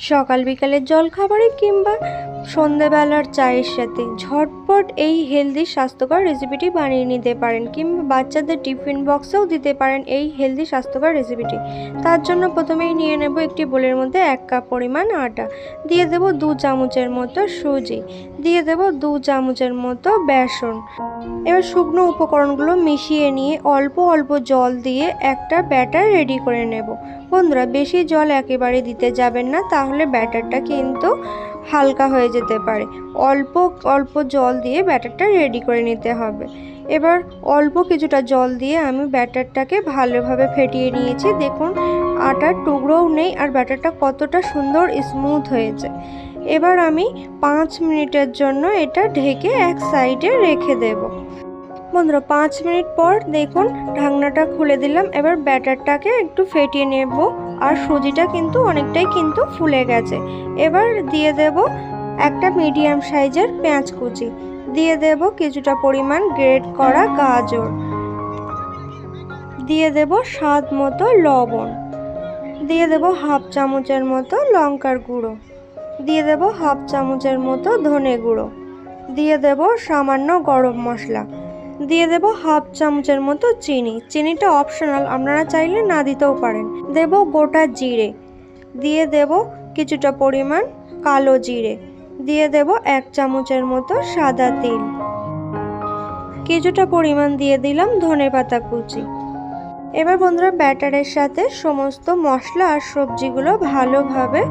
সকাল বিকালের জলখাবারে কিংবা সন্ধেবেলার চায়ের সাথে ঝটপট এই হেলদি স্বাস্থ্যকর রেসিপিটি বানিয়ে নিতে পারেন কিংবা বাচ্চাদের টিফিন বক্সেও দিতে পারেন এই হেলদি স্বাস্থ্যকর রেসিপিটি তার জন্য প্রথমেই নিয়ে নেব একটি বোলের মধ্যে এক কাপ পরিমাণ আটা। দিয়ে দেব দু চামচের মতো সুজি। দিয়ে দেব দু চামচের মতো বেসন। এবার শুকনো উপকরণগুলো মিশিয়ে নিয়ে অল্প অল্প জল দিয়ে একটা ব্যাটার রেডি করে নেব। বন্ধুরা, বেশি জল একেবারে দিতে যাবেন না, তাহলে ব্যাটারটা কিন্তু হালকা হয়ে যেতে পারে। অল্প অল্প জল দিয়ে ব্যাটারটা রেডি করে নিতে হবে। এবার অল্প কিছুটা জল দিয়ে আমি ব্যাটারটাকে ভালোভাবে ফেটিয়ে নিয়েছি। দেখুন, আটার টুকরোও নেই আর ব্যাটারটা কতটা সুন্দর স্মুথ হয়েছে। এবার আমি পাঁচ মিনিটের জন্য এটা ঢেকে এক সাইডে রেখে দেব। বন্ধুরা, পাঁচ মিনিট পর দেখুন ঢাকনাটা খুলে দিলাম। এবার ব্যাটারটাকে একটু ফেটিয়ে নেব। আর সুজিটা কিন্তু অনেকটাই কিন্তু ফুলে গেছে। এবার দিয়ে দেব একটা মিডিয়াম সাইজের পেঁয়াজ কুচি। দিয়ে দেব কিছুটা পরিমাণ গ্রেড করা গাজর। দিয়ে দেব স্বাদ মতো লবণ। দিয়ে দেব হাফ চামচের মতো লঙ্কার গুঁড়ো। দিয়ে দেব হাফ চামচের মতো ধনে গুঁড়ো। দিয়ে দেব সামান্য গরম মশলা। দিয়ে দেব হাফ চামচের মতো চিনি। চিনিটা অপশনাল আপনারা চাইলে না দিতেও পারেন। দেব গোটা জিরে। দিয়ে দেব কিছুটা পরিমাণ কালো জিরে। দিয়ে দেব এক চামচের মতো সাদা তেল। কিছুটা পরিমাণ দিয়ে দিলাম ধনে পাতা কুচি। এবার বন্ধুরা ব্যাটারের সাথে সমস্ত মশলা আর সবজিগুলো ভালোভাবে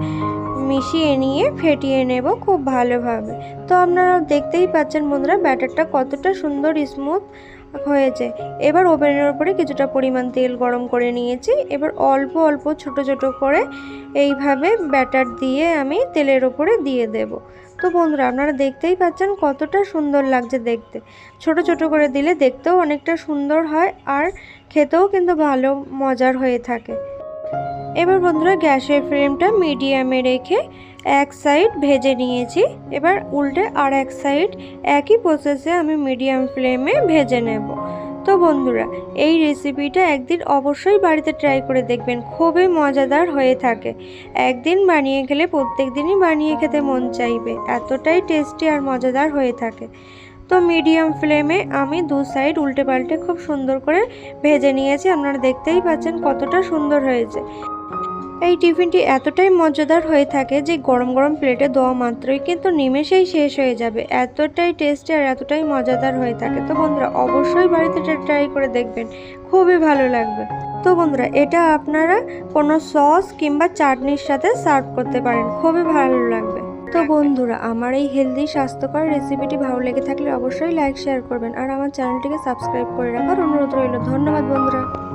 মিশিয়ে নিয়ে ফেটিয়ে নেব খুব ভালোভাবে। তো আপনারা দেখতেই পাচ্ছেন বন্ধুরা, ব্যাটারটা কতটা সুন্দর স্মুথ হয়েছে। এবার ওভেনের উপরে কিছুটা পরিমাণ তেল গরম করে নিয়েছি। এবার অল্প অল্প, ছোট ছোট করে এইভাবে ব্যাটার দিয়ে আমি তেলের ওপরে দিয়ে দেব। তো বন্ধুরা, আপনারা দেখতেই পাচ্ছেন কতটা সুন্দর লাগছে দেখতে। ছোট ছোট করে দিলে দেখতেও অনেকটা সুন্দর হয় আর খেতেও কিন্তু ভালো মজার হয়ে থাকে। এবার বন্ধুরা গ্যাসের ফ্লেমটা মিডিয়ামে রেখে এক সাইড ভেজে নিয়েছি। এবার উল্টে আর এক সাইড একই প্রসেসে আমি মিডিয়াম ফ্লেমে ভেজে নেব। তো বন্ধুরা, এই রেসিপিটা একদিন অবশ্যই বাড়িতে ট্রাই করে দেখবেন, খুবই মজাদার হয়ে থাকে। একদিন বানিয়ে খেলে প্রত্যেক দিনই বানিয়ে খেতে মন চাইবে, এতটাই টেস্টি আর মজাদার হয়ে থাকে। তো মিডিয়াম ফ্লেমে আমি দু সাইড উল্টে পাল্টে খুব সুন্দর করে ভেজে নিয়েছি। আপনারা দেখতেই পাচ্ছেন কতটা সুন্দর হয়েছে। এই টিফিনটি এতটাই মজাদার হয়ে থাকে যে গরম গরম প্লেটে দেওয়া মাত্রই কিন্তু নিমেষেই শেষ হয়ে যাবে। এতটাই টেস্টি আর এতটাই মজাদার হয়ে থাকে। তো বন্ধুরা, অবশ্যই বাড়িতে ট্রাই করে দেখবেন। খুবই ভালো লাগবে। তো বন্ধুরা, এটা আপনারা কোনো সস কিংবা চাটনির সাথে সার্ভ করতে পারেন। খুবই ভালো লাগবে। তো বন্ধুরা, আমার এই হেলদি স্বাস্থ্যকর রেসিপিটি ভালো লেগে থাকলে অবশ্যই লাইক শেয়ার করবেন। আর আমার চ্যানেলটিকে সাবস্ক্রাইব করে রাখার অনুরোধ রইল। ধন্যবাদ বন্ধুরা।